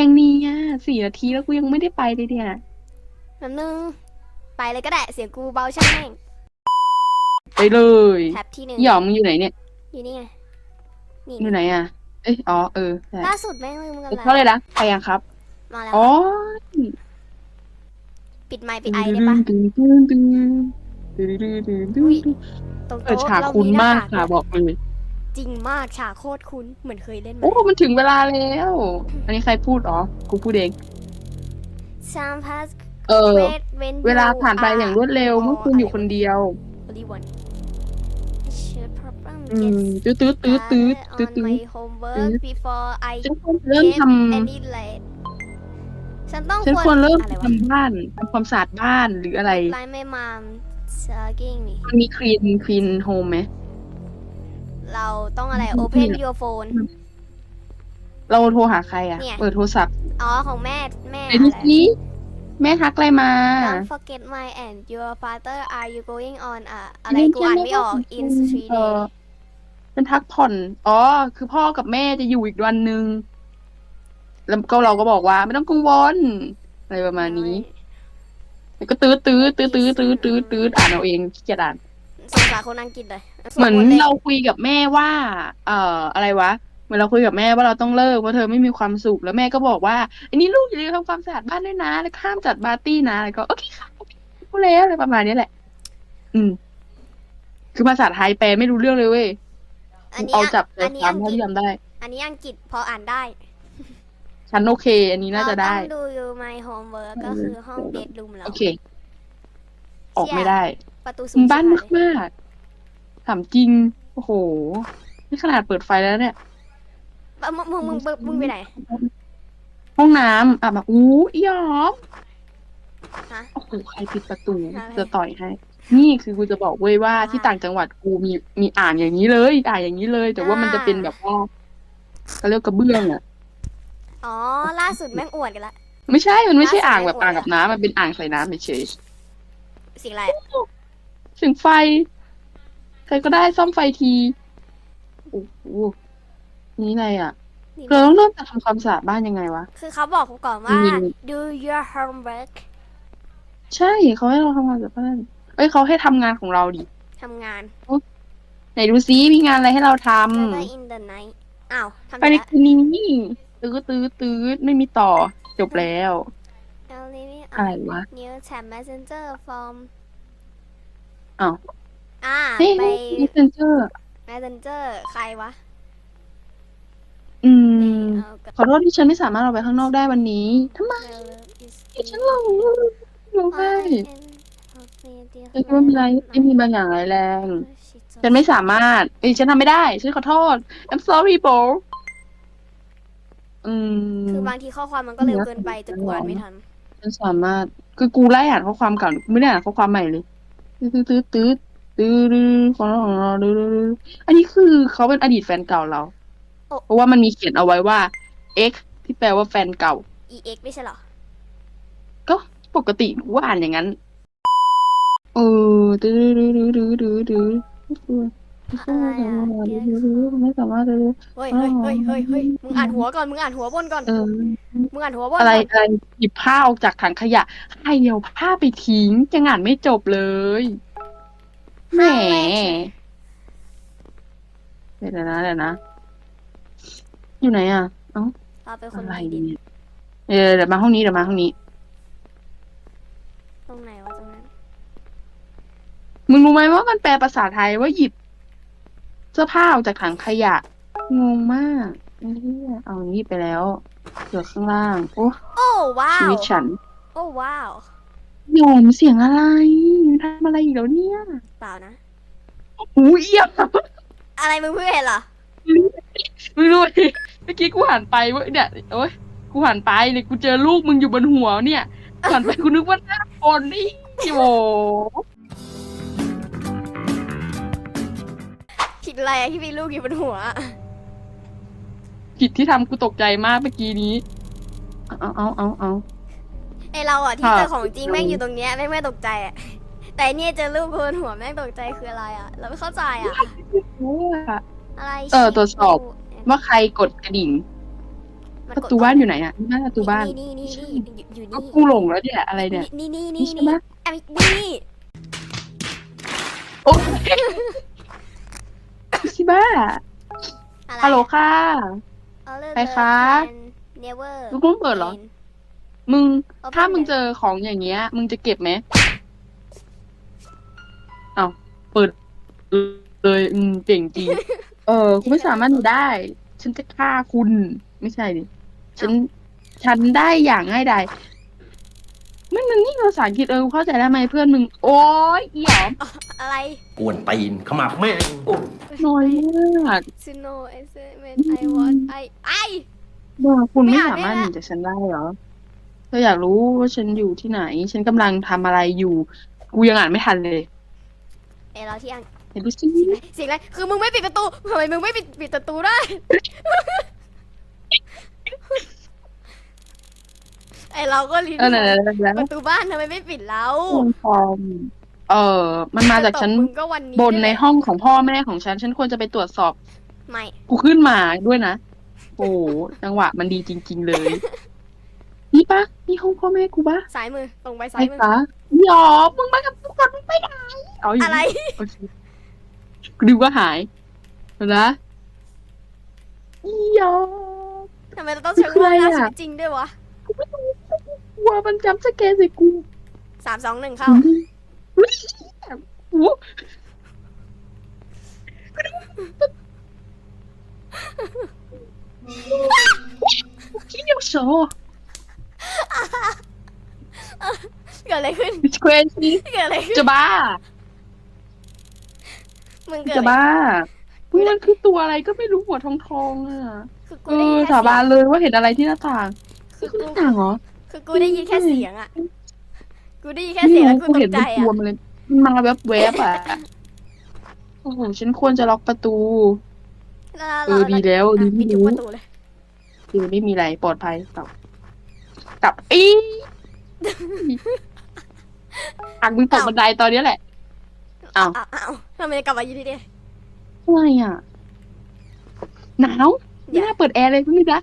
ยังเนี่ยสี่นาทีแล้วกูยังไม่ได้ไปเลยเนี่ยแป๊บนึง ไปเลยก็ได้ เสียงกูเบาช่างแม่งไปเลยแท็บที่หนึ่งหยอมมึงอยู่ไหนเนี่ย อยู่นี่ไง นี่อยู่ไหนอะ เอ้ยอ๋อเออใช่ล่าสุดแม่งลืมกันเท่าแล้วเลยนะไปยังครับ มาแล้ว อ๋อ ปิดไมค์ปิดไอได้ปะอุ้ยตรงเออโต๊ะฉากเราคุ้นมีหน้มากกค่ะบอกเลย จริงมากฉากโคตรคุ้นเหมือนเคยเล่นมาโอ้ มันถึงเวลาแล้ว อันนี้ใครพูดอ๋อกูพูดเอง ซามพัสเออ เวทเวนเวลาผ่านไปอย่างรวดเร็วเมื่อคืนอยู่คนเดียว only one should problem อืม get ตื้อตื้อตื้อตื้อตื้อ on ตื้อ my homework before I ฉันควรเริ่ม get ท any late ฉันต้องำฉันควรเริ่มอะไรวะทำบ้านทำความสะอาดบ้านหรืออะไร ไลน์ไม่มามซากิ้งนี่มันมีคลีนคลีนโฮมไหม เราต้องอะไรอืม open your phone เราโทรหาใครอะ เนี่ย เปิดโทรศัพท์อ๋อ ของแม่ แม่ไหนดูสิแม่ทักอะไรมา Don't forget my and your father are you going on อะอะไรไม่กูอ่านไม่ออกใช่ in three เอ day อเป็นทักผ่อน อ๋อ คือพ่อกับแม่จะอยู่อีกวันหนึ่งแล้วก็เราก็บอกว่าไม่ต้องกังวลอะไรประมาณนี้ แล้วก็ตื้อตื้อตื้อตื้อตื้อตื้อตื้ออ่านเอาเองขี้เกียจอ่าน สงสารคนอังกฤษเลย เหมือนสวดลยเราคุยกับแม่ว่า เอ่อ อะไรวะ เหมือนเราคุยกับแม่ว่าเราต้องเลิกเพราะเธอไม่มีความสุขแล้วแม่ก็บอกว่าอันนี้ลูกอย่าลืมทำความสะอาดบ้านด้วยนะแล้วก็ห้ามจัดปาร์ตี้นะแล้วก็โอเคค่ะโอเคพูดแล้วอะไรประมาณนี้แหละ อืม คือภาษาไทยแปลไม่รู้เรื่องเลยเว้ยอันนี้เอาจับใจอันนี้ควาอัมงเท่ากฤษที่ทำได้ อันนี้อังกฤษพออ่านได้ฉันโอเค อันนี้น่าจะได้เราต้องดู you my homework ก็คือห้องเบดรูมเราโอเค ออกไม่ได้ ประตูสูมึงงบ้านชิมากบหยมากๆ ถามจริง โอ้โห นี่ขนาดเปิดไฟแล้วเนี่ยมึงมึงมึงมึงมึงไปไหน ห้องน้ำอะแบบอู้อีหยอมฮะโอ้โหใครปิดประตู อะไร จะต่อยให้ นี่คือกูจะบอกเว้ยว่าว่าที่ต่างจังหวัดกูมีมีอ่างอย่างนี้เลย อ่างอย่างนี้เลย แต่ว่ามันจะเป็นแบบว่าเขาเรียกกระเบื้องอะ อ๋อ ล่าสุดแม่งอวดกันละ ไม่ใช่ มันไม่ใช่ล่าสุดอ่างแบบไม่อวดอ่างกับน้ำมันเป็นอ่างใส่น้ำเฉยสิ่งอะไรๆเสียงไฟ ใครก็ได้ซ่อมไฟทีโอ้โหนี่อะไรอะ นี่เราต้องเริ่มจากทำความสะอาดบ้านยังไงวะ คือเขาบอกกูก่อนว่า อืม do your homework ใช่เขาให้เราทำงานจากบ้านเอ้ยเขาให้ทำงานของเราดิ ทำงาน ไหนดูซิมีงานอะไรให้เราท Never in the night อ้าวำทำไปไปในแล้ว คืนนี้ตื้อตื้อตื้อไม่มีต่อ จบแล้ว Now living อะไร on วะ new tab messenger from อ้าว อ่าเฮ้ยไป messenger messenger ใครวะอืมเอากับขอโทษที่ฉันไม่สามารถออกไปข้างนอกได้วันนี้ทำไม is ฉันหลงร้องไห้ I am ฉันคิดว่ามีอะไรไม่มีบางอย่างร้ายแรง ฉันไม่สามารถเอ้ยฉันทำไม่ได้ ฉันขอโทษ I'm sorry bro อืม คือบางทีข้อความมันก็เร็วเกินไปจนกูอ่านไม่ทัน ฉันสามารถ คือกูไล่อ่านข้อความเก่ากูไม่ได้อ่านข้อความใหม่เลย ตื้อตื้อตื้อ ตื้อตื้อของเราของเราตื้อตื้ออันนี้คือเขาเป็นอดีตแฟนเก่าเรา เพราะว่ามันมีเขียนเอาไว้ว่า x ที่แปลว่าแฟนเก่า ex ไม่ใช่หรอ ก็ปกติกูอ่านอย่างนั้นเออตื้อตื้อตื้อตื้อตื้อตื้อไม่สามารถเลยเฮ้ยเฮ้ยเฮ้ยเฮ้ยเฮ้ยมึงอ่านหัวก่อน มึงอ่านหัวบนก่อนเออมึงอ่านหัวบนอะไรอะไรหยิบผ้าออกจากถังขยะให้เดียวผ้าไปทิ้งจะงานไม่จบเลย แหมเดี๋ยวนะเดี๋ยวนะ อยู่ไหนอะ เอ้าเราเป็นคนอะไรดีดินเนี่ยเออเดี๋ยวมาห้องนี้เดี๋ยวมาห้องนี้ ตรงไหนวะตรงนั้น มึงรู้ไหมว่ามันแปลภาษาไทยว่าหยิบ เสื้อผ้าออกจากถังขยะ งงมากไอ้เหี้ยเอาอย่างนี้ไปแล้วเหลือข้างล่างโอ้โอ้ว้าชีว วิตฉัน โอ้ว้าว โยมเสียงอะไรทำอะไรอีกแล้วเนี่ยเปล่านะหูเอี้ยมอะไรมึงเพิ่งเห็นเหรอมึงรู้ไหมเมื่อกี้กูหันไปเว้ยเนี่ยโอ้ยกูหันไปเนี่ยกูเจอลูกมึงอยู่บนหัวเนี่ยกูหันไปกูนึกว่าหน้าคนนี่โอ้ผิดอะไรอะที่มีลูกอยู่บนหัว ผิดที่ทำกูตกใจมากเมื่อกี้นี้ เอาเอาเอาเอา ไอเราอะที่ค่ะเจอของจริงแม่งอยู่ตรงเนี้ยแม่งไม่ตกใจอะแต่อันเนี่ยเจอลูกบนหัวแม่งตกใจคืออะไรอะเราไม่เข้าใจอะโอ้ยอะไรเออตรวจสอบชิว่าใครกดกระดิ่ง มันประกดตูบ้านอยู่ไหนอะนี่บ้านประตูบ้านนี่นี่นี่นี่อยู่อยู่ก็นี่กูหลงแล้วเนี่ยอะไรเนี่ย นี่นี่นี่นี่ใช่นี่ปะอันนี้นี่ โอ้ยชิบ้าอะไรฮัลโหลค่ะ Other ใครคะ than never ลูกรุ่งเปิดเหรอ rain มึง Open ถ้ามึงเลยเจอของอย่างเงี้ย มึงจะเก็บไหมเอาเปิดเลยอืมเก่งจริง เออ คุณไม่สามารถหนูได้ ฉันจะฆ่าคุณ ไม่ใช่ดิ ฉัน ฉันได้อย่างง่ายดายไม่มันนี่ภาษาอังกฤษเออกูเข้าใจแล้วทำไมเพื่อนมึง โอ้ยอีหยอมอะไรกวนตีนขมับแม่งโอ้น้อยมาก to know I said when I want I I ว่าคุณไม่ไม่อ่านสามารถไม่หละนีจากฉันได้เหรอ เธออยากรู้ว่าฉันอยู่ที่ไหน ฉันกำลังทำอะไรอยู่ กูยังอ่านไม่ทันเลยเอยเราที่อังเห็นดูสิเสียงอะไร คือมึงไม่ปิดประตูทำไมมึงไม่ปิดปิดประตูได้ ไอเราก็ลิ้นเออแล้วแล้วประตูบ้านทำไมไม่ปิดเราคุณฟอมเออมันมาจากชั้นมึงก็วันนี้บนในด้วยแหละห้องของพ่อแม่ของฉัน ฉันควรจะไปตรวจสอบ ไม่ กูขึ้นมาด้วยนะ โอ้โหจังหวะมันดีจริง ๆ เลย นี่ปะนี่ห้องพ่อแม่กูปะซ้ายมือตรงไปซ้าใช่ยมือปะยอมมึงมากับกูก่อนมึงไปไหนเอาอยู่อะไร โอเคกูดูว่าหายเห็นนะยอมทำไมเราต้องเชิงคืออะไรว่าอะ ชีวิตจริงด้วยวะกูไม่รู้กลัวมันจำสแกนใส่กูสามสองหนึ่งเข้า อุ๊ยโอ้โหคิดเดียวโซ่ เกิดอะไรขึ้นสแควร์ซีเกิดอะไรขึ้นจะบ้า มึงเกิดจะอะไรบ้าอุ๊ยมันคือตัวอะไรก็ไม่รู้หัวทองทองๆอะคือกูเอได้อยินแค่สาเสีบายนงเลยว่าเห็นอะไรที่หน้าต่างคือคือหกูน้าต่างเหรอคือกูได้ยินแค่เสียงอะกูได้ยินแค่ไม่เสียงรู้แล้วกูกูตเห็นกใจเป็นตัวอะมันเลยมันมาแบบแวบๆอะโอ้โหฉันควรจะล็อกประตู แล้วเออดีแล้วอะดีปิที่ดทุกรู้ประตูเลย คือไม่มีอะไรปลอดภัยกลับกลับอี อักมึงตกบันไดตอนนี้แหละอ้าวอ้าว อ้าวทำไมกลับมาอยู่ที่นี่อะไรอะ หนาวไม่น่าเปิดแอร์เลยพี่นะ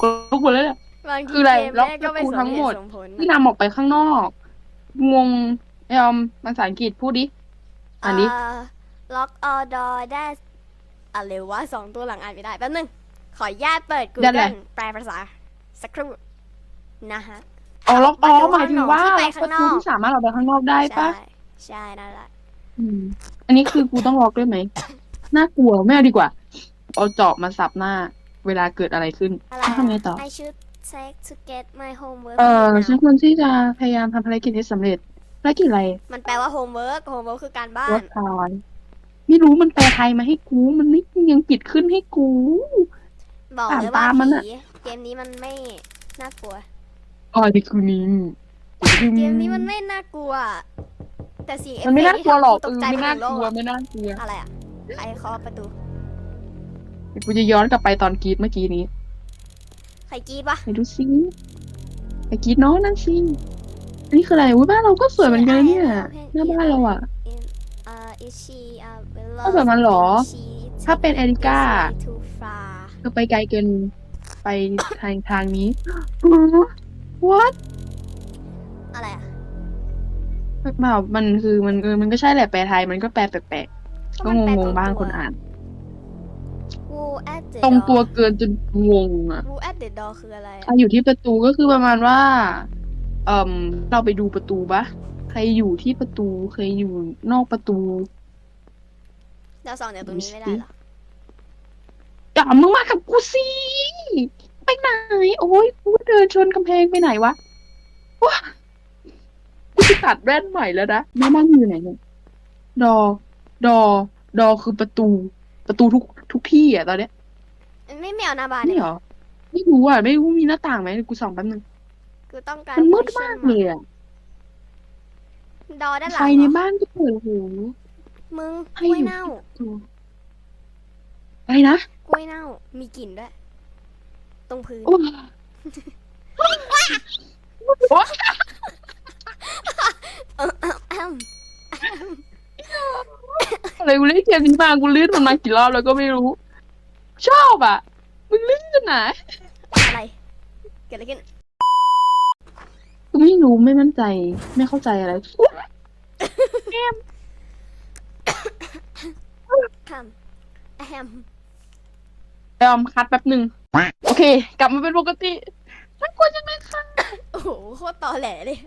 คนลุกหมดแล้วเนี่ย บางทีคืออะไรเกมล็อกแม่งก็ไม่ประตูสมทั้งเหหมด ตุสมผลพี่นำออกไปข้างนอก งงไอยอมภาษาอังกฤษพูดดิอ่านดิเ lock all door that อะไรวะสองตัวหลังอ่านไม่ได้แป๊บนึง ขออนุญาตเปิดนั่นแหละ Google แปลภาษา สักครู่นะฮะ อ๋อล็อกอ๋อประตูหมายถึงว่าที่ไปล็อกข้าประงนตูอกที่สามารถออกไปข้างนอกได้ปะใช่ใช่นั่นแหละอืม อันนี้คือกูต้องล็อกด้วยไหมน่ากลัวไม่เอาดีกว่า เอาเจาะมาสับหน้า เวลาเกิดอะไรขึ้นอะไรทำไงต่อ I should take to get my homework เออ now ฉันควรที่จะพยายามทำภารกิจให้สำเร็จภารกิจอะไร มันแปลว่า homework homework คือการบ้าว่านทายไม่รู้มันแปลไทยมาให้กู มันไม่ยังปิดขึ้นให้กู บอกอ่านเลยว่าตามมันอะผีเกมนี้มันไม่น่ากลัว อ๋อนี่คือนิงเกมนี้มันไม่น่ากลัว แต่เสียงเอฟมันไม่เฟน่ากต์กลัวหรอกตเอกอใจไม่ไปน่าทั้งโลกกลัวอะไม่น่ากลัวอะไรอะใครเคาะประตูเดี๋ยวกูจะย้อนกลับไปตอนกรีดเมื่อกี้นี้ใครกรีดปะ ไปดูซิไปกรีดน้องนั่นสิอันนี้คืออะไรอุ้ยบ้านเราก็สวยเหมือนกันนะเนี่ยหน้าบ้านเราอะเอ่อ is she uh ก็แบบนั้นเหรอ is she ถ้าเป็นเอริก้า is she too far เธอไปไกลเกินไปทางทางนี้ what อะไรอะแบบมันคือมันเออมันก็ใช่แหละแปลไทยมันก็แปลแปลกๆก็งงๆบ้างคนอ่าน Who at the ตรงตัว door เกินจนงงอะ Who at the door คืออะไรใครอยู่ที่ประตูก็คือประมาณว่า เอ่มเราไปดูประตูปะใครอยู่ที่ประตูเคยอยู่นอกประตูเราส่องจากตรงนี้ไม่ได้เหรอ อย่ามึงมากับกูสิไป ไหน โอ้ยกูเดินชนกำแพงไปไหนวะว้ากูจะตัดแว่นใหม่แล้วนะแม่บ้านอยู่ไหนเนี่ยดอ ดอ ดอคือประตู ประตูทุกทุกที่อะตอนเนี้ยไม่ไม่เอาหน้าบ้านนี่เลยเหรอไม่รู้อะไม่รู้มีหน้าต่างไหมเดี๋ยวกูส่องแป๊บนึงกูต้องการมันมืด question มากเลยอะดอด้านหลัไฟงในเหรอบ้านก็เปิดโอ้โหมึงให้กล้วยอยู่เน่าอะไรนะกล้วยเน่ามีกลิ่นด้วยต รงพื้นโอ้ยโอ๊ยอ้ำอะไรกูเล่นเกมนี้มากูลื่นมันมากี่รอบแล้วก็ไม่รู้ ชอบอะ มึงลื่นนนะอะไร เกิดอะไรขึ้น กูไม่รู้ไม่มั่นใจ ไม่เข้าใจอะไรอุ๊ยทำแอมยอมคัดแป๊บหนึ่ง โอเค กลับมาเป็นปกติน่ากลัวจังเลยค่ะโอ้โหโคตรตอแหลเลย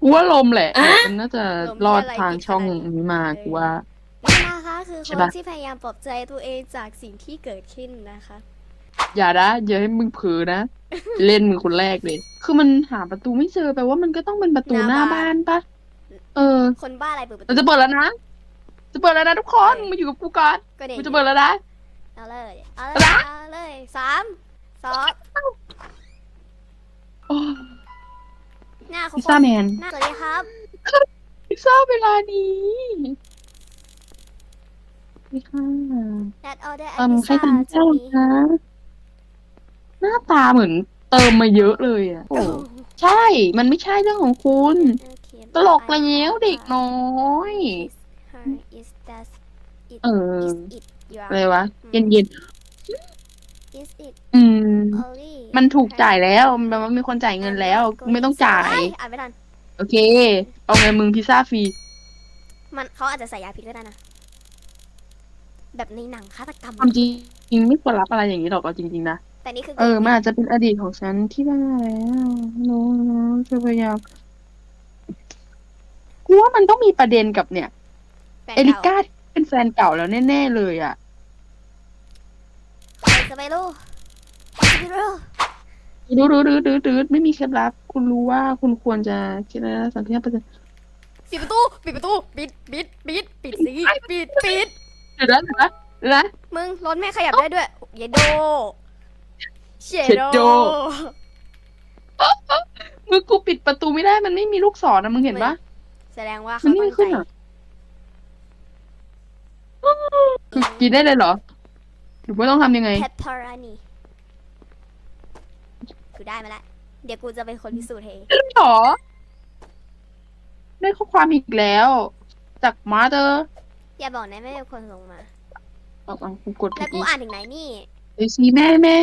กูว่าลมแหละมันน่าจะรอดทางช่องนี้มากูว่า นี่นะคะคือใช่คนปะที่พยายามปลอบใจตัวเองจากสิ่งที่เกิดขึ้นนะคะ อย่านะอย่าให้มึงเผลอนะ เล่นมึงคนแรกเลย คือมันหาประตูไม่เจอแปลว่ามันก็ต้องเป็นประตูหหน้าน้าบ้าบ้านนปะเออ คนบ้าอะไรเปิดประเราตูจะเปิดแล้วนะ จะเปิดแล้วนะทุกคนมาอยู่กับกูก่อนก็เด็กกูจะเปิดแล้วนะ เอาเลย เอาเลเอายละเอาเลยสามสองโอ้หน้าเขาพิซซ่าแมนหน้าสวัสดีครับ พิซซ่าเวลานี้นี่ค่ะ That order เอิ่ and มใคร pizza ทำเจ้า to me คะ หน้าตาเหมือนเติมมาเยอะเลยอะโอ้ใช่ มันไม่ใช่เรื่องของคุณ Okay, ตลกแล้วเด็กน้อย Is her is that it เออ is it your อะไรวะ เย็นเย็น is it ๆอืม only มันถูกจ่ายแล้วมันแปลว่ามีคนจ่ายเงินแล้วกูไม่ต้องจ่ายเอ้อ่านไม่ทันโอเค เอาเงินมึงพิซซ่าฟรี มันเขาอาจจะใส่ยาพิษก็ได้นะ แบบในหนังฆาตกรรม ความจริงไม่ควรรับอะไรอย่างนี้หรอกเอาจริงๆนะ แต่นี่คือเออ มันอาจจะเป็นอดีตของฉันที่บ้าแล้วรู้รู้จะพยายามกูว่ามันต้องมีประเด็นกับเนี่ย แฟนเอริเก่าก้าที่เป็นแฟนเก่าแล้วแน่ ๆ เลยอะ ใครจะไปรู้ใครจะไปรู้รู้รู้รู้รู้รู้ไม่มีเคล็ดลับ คุณรู้ว่าคุณควรจะคิดอะไรสักที่เปอร์เซ็นต์ปิดประตูปิดประตูปิดปิดปิดปิดสิปิดปิดเดี๋ยวนะเดี๋ยวนะเดี๋ยวนะ มึงรถแม่ขยับได้ด้วยเยโดเชเชโด โดมือกูปิดประตูไม่ได้มันไม่มีลูกศรนะมึงเห็นปะแสดงว่ามันเขาไม่ตั้งขึ้นใจอะคือกินได้เลยเหรอ หรือว่าต้องทำยังไงเพปเปอรานีกูได้มาแล้วเดี๋ยวกูจะเป็นคนพิสูจน์ให้หรอ ได้ข้อความอีกแล้ว จากมาเตอร์อย่าบอกนะไม่เป็นคนส่งมาเอาเอากูกดผิแล้ดวกูอีกอ่านถึงไหนนี่ เดี๋ยวซีแม่แม่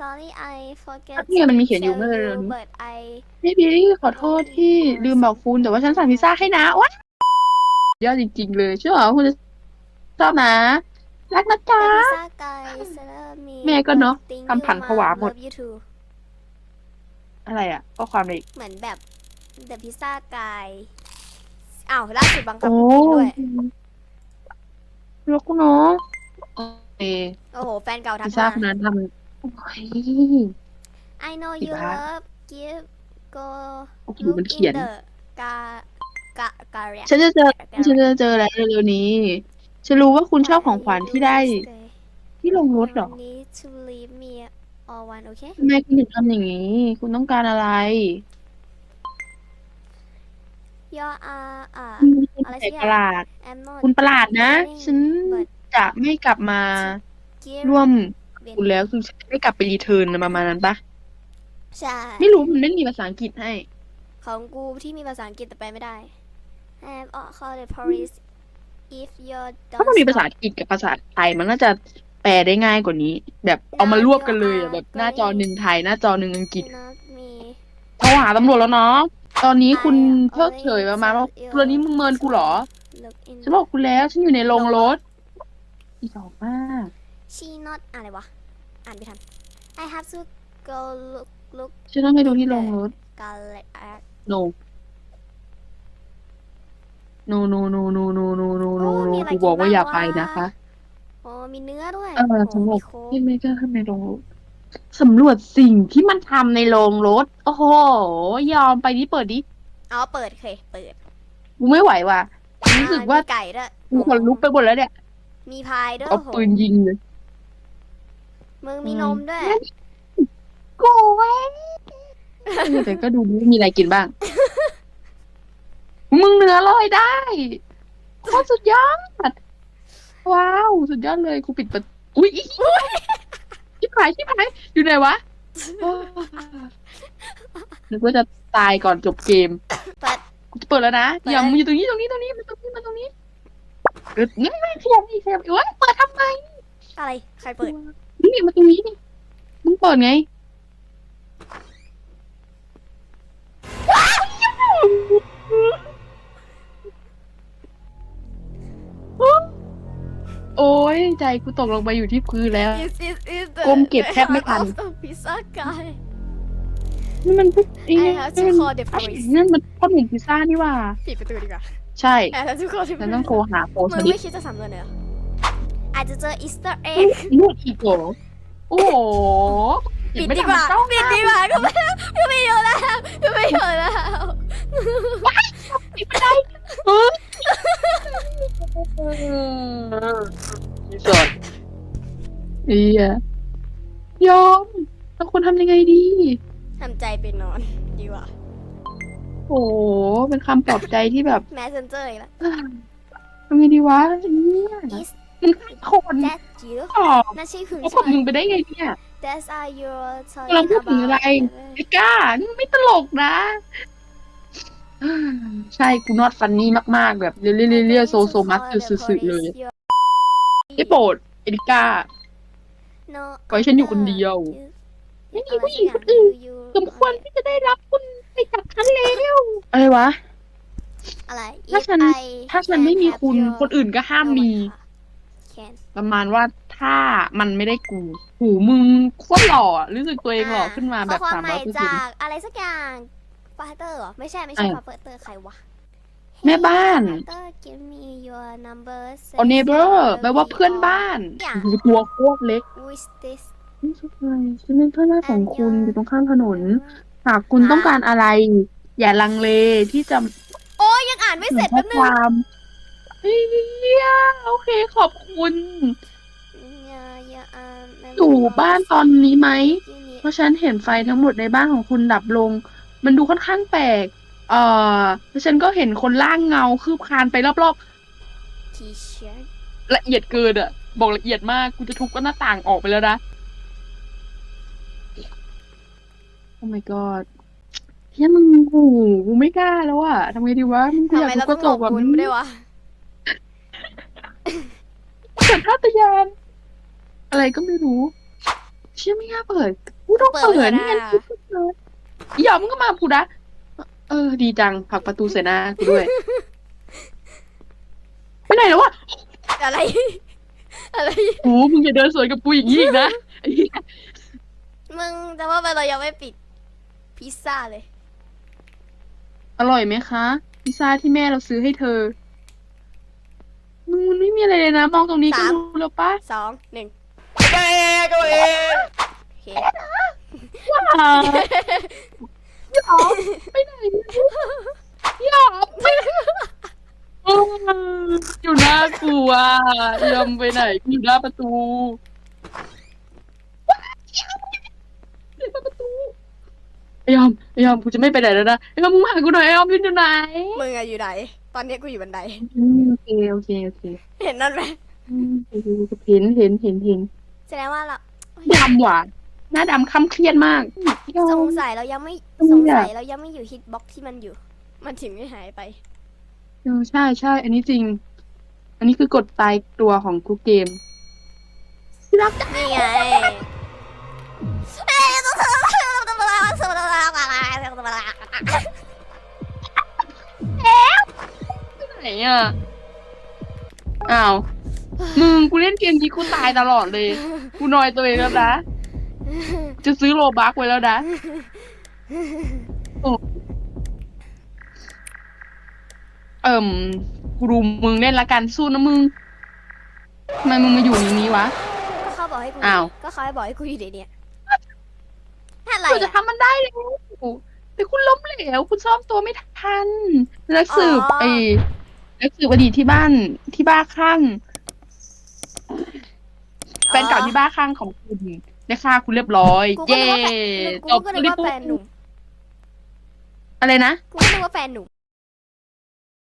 sorry I forget เนี่ยมันมีเขียนอยู่ to เมื่อ tell เร็ว you นี้ but I พี่บิลลี่ขอโทษที่ลืมบอกคุณแต่ว่าฉันสั่งพิซซ่าให้นะว้ายอดจริง ๆ เลยเชื่อเหรอคุณจะชอบนะ รักนะจ๊ะแต่พิซซ่าไก่เซเลอร์มีแม่ก็เนอะ but think ทำผัน you ผวา mom หมด love you too อะไรอะข้อความอะไรอีกเหมือนแบบ the พิซซ่าไก่อ้าวล่าสุดบังคับโอ้กูกินด้วยรักกูเนาะโอเคโอ้โห แฟนเก่าทัพิกซซ่ามาคนนั้นทำโอ้ย I know ผิด you พลาด love give go โอ้โห look มันเขียน in the กากะกาเรียฉันจะเจอฉันจะเจอแล้วเร็วๆนี้ ฉันรู้ว่าคุณชอบของขวัญที่ได้ ที่ลงรถเหรอ need to leave me all one okay ทำไมคุณถึงทำอย่างนี้ คุณต้องการอะไร your are uh คุณอะไรแปลสักกปอระหย่าง ลาด I'm not คุณประหลาดนะ kidding, ฉัน but จะไม่กลับมา give ร่วม when- คุณแล้วคือฉันไม่กลับไปรีเทิร์นประมาณนั้นปะใช่ไม่รู้มันไม่มีภาษาอังกฤษให้ ของกูที่มีภาษาอังกฤษแต่ไปไม่ได้ I'm all call the police if you ถ้า don't มันมีภาษา stop อังกฤษกับภาษาไทยมันน่าจะแปลได้ง่ายกว่านี้ แบบเอามารวบกันเลยอะแบบหน้าจอหนึ่งไทยหน้าจอหนึ่งอังกฤษ not me โทรหาตำรวจแล้วเนาะ ตอนนี้คุณเพิกเฉยประมาณว่าตอนนี้มึงเมินกูเหรอ look in ฉันบอกคุณแล้ว ฉันอยู่ในโรงรถ อีสองมาก she not อะไรวะ อ่านไม่ทัน I have to go look look ฉันต้องไปดูที่โรงรถ gallery no no no no no no no no no โอ้ no มีอะไรกูบอกว่าอย่ากินไปบ้างวะนะคะโอ้มีเนื้อด้วยเออโสำหรับมีโค้กที่ไม่ก็ข้างในโรงรถสำรวจสิ่งที่มันทำในโรงรถ โอ้โห ยอมไปดิเปิดดิอ๋อเปิดเคยเปิดกูไม่ไหวว่ะรู้สึกว่าอ่มีไก่ด้วยกูขนลุกไปหมดแล้วเนี่ย มีพายด้วยเอาโหปืนยิงเลยมึงมีนมด้วยโกเว้ยแต่ก็ดูดิมีอะไรกินบ้าง มึงเนื้อลอยได้โคตรสุดยอด ว้าว สุดยอดเลยกูปิดประตูอุ้ยชิบหายชิบหายอยู่ไหนวะนึกว่าจะตายก่อนจบเกมเปิดกูจะเปิดแล้วนะเปิด อย่ามึงอยู่ตรงนี้ตรงนี้ตรงนี้มาตรงนี้มาตรงนี้เออนี่ไม่ขยับนี่ขยับเอ้ยเปิดทำไมอะไร ใครเปิด นี่มาตรงนี้นี่มึงเปิดไง โอ้ยใจกูตกลงไปอยู่ที่พื้นแล้ว is is is the ก้มเก็บแทบไม่ทัน the pizza guy นี่มันพูดไอ้ I เนี่ย have นี่ to มัน call the ไอ้ police นั่นมันพ่อหนุ่มพิซซ่านี่หว่า ปิดประตูดีกว่า ใช่ I have to call the ฉันต้อง police โทรหาโพมึสงต์ดิไม่คิดจะสำรวจเลยเหรออาจจะเจออีสเตอร์เอ็กลูกอีกเหรอโอ้โหปิดไม่ดีกว่าทำเข้ปิดดีกว่าก็ไม่ก็ไม่อยู่แล้วก็ไม่อยู่แล้วปิดไม่ได้เออ สดเอียยอมเราควรทำยังไงดี ทำใจไปนอน ดีกว่าโอ้โหเป็นคำปลอบใจที่แบบ messenger อีกแล้วทำไงดีวะเนี่ย is มันคน that you ตอบนั่นใช่คุณเขาใช่ตอบมึงไปได้ไงเนี่ย That's are your กำลังพูดถึงอะไรไอ้ก้านี่ไม่ตลกนะ ใช่กูนอตฟันนี่มากๆ แบบเรียเรียเรียโซโซมัสสุดๆเลยไอ้โปรดเอริก้าปล่อยฉันอยู่คนเดียว ไม่มีผู้หญิงคนอื่นสมควรที่จะได้รับคุณไปจากฉันแล้วอะไรวะอะไรถ้าฉัน If I ถ้าฉันไม่มีคุณ can have your คนอื่นก็ห้ามมี can ประมาณว่าถ้ามันไม่ได้กูหูมึงโคตรหล่ออะรู้สึกตัวเองหล่อขึ้นมาแบบข้อความสามใหร้ม่อยเปอร์เซ็นจาต์กอะไรสักอย่าง ฟาเตอร์เหรอ ไม่ใช่ไม่ใช่อะฟาเตอร์ใครวะแม่บ้าน Hey, Father, give me your number โอเนเบอร์แปลว่าเพื่อนบ้านอย่างหูตัวโคตรเล็ก Who is this นี่คืออะไรฉันเป็นเพื่อนบ้านของคุณอยู่ตรงข้ามถนน หากคุณต้องการอะไร อย่าลังเลที่จะโอ้ยยังอ่านไม่เสร็จข้อแป๊บนึคงวามเฮียโอเคขอบคุณอย่าอย่าอ่านไม่อยู่บ้านตอนนี้ไหมที่นี่เพราะฉันเห็นไฟทั้งหมดในบ้านของคุณดับลง มันดูค่อนข้างแปลก เอ่อแล้วฉันก็เห็นคนล่างเงาคืบคลานไปรอบทีเชิร์ตๆ ละเอียดเกินอะบอกละเอียดมาก กูจะทุบก็หน้าต่างออกไปแล้วนะ โอ้ my god เฮียมึงโอ้โหกูไม่กล้าแล้วอะทำไงดีวะมึงกูทำอยากไมทุเราบกต้อระงจหลกบแบบคุณนี้ไม่ได้วะสัญชาตญาณอะไรก็ไม่รู้ เชื่อไม่กล้าเปิดกูต้องเปิดเปิดเลยนะไม่งั้นกูก็เปิด อย่ามึงก็มาพูดนะ เออ ดีจังผลักประตูใส่หน้ากูด้วย ไปไหนแล้ววะอะไร อะไร โอ้มึงอย่าเดินสวนกับกูอย่างนี้อีกนะไอ้เหี้ยมึงแต่ว่าเรายังไม่ปิด พิซซ่าเลย อร่อยไหมคะ พิซซ่าที่แม่เราซื้อให้เธอ มึงมันไม่มีอะไรเลยนะ มองตรงนี้ก็สาม รู้แล้วปะสองหนึ่งแกก็เองโอเค อย่าอย่าไปไหนอย่าไปอออยู่หน้ากูอะยอมไปไหนอยู่หน้าประตูเปิดประตูไอยอมไอยอมกูจะไม่ไปไหนแล้วนะไอ้ยอมมึงมาหากูหน่อยไอยอมอยู่ไหนมึงอะอยู่ไหน ตอนนี้กูอยู่บันได อืมโอเคโอเคโอเคเห็นนั่นไหมอืมเห็นเห็นเห็นเห็นแสดงว่าเรา ดำว่ะ หน้าดำคล้ำเครียดมากยอสมงสัยเรายังไม่อืมสงสัยเรายังไม่อยู่ฮิตบ็อกที่มันอยู่ มันถึงไม่หายไปเออใช่ใช่อันนี้จริง อันนี้คือกฎตายตัวของทุกเกมที่รักจ้ะนี่ไงไหนอะอ้าวมึงกูเล่นเกมนี้กูตายตลอดเลย กูนอยตัวเองแล้วนะ จะซื้อโลบักไว้แล้วนะโอ้เอิ่มกูดูมึงเล่นละกันสู้นะมึงทำไมมึงมาอยู่ในนี้วะ ก็เขาบอกให้กูอ้าว ก็เขาให้บอกให้กูอยู่ในเนี่ยอะไรกูจะอะทำมันได้แล้วแต่คุณล้มเหลว คุณซ่อมตัวไม่ทันนักสืบอ๋อไอ้นักสืบอดีตที่บ้านที่บ้าคลั่งแฟนเก่าที่บ้าคลั่งของคุณ ได้ฆ่าคุณเรียบร้อย กูก็เย้นึกว่าแฟนกูก็นึกว่าแฟนหนุ่มอะไรนะ กูก็นึกว่าแฟนหนุ่ม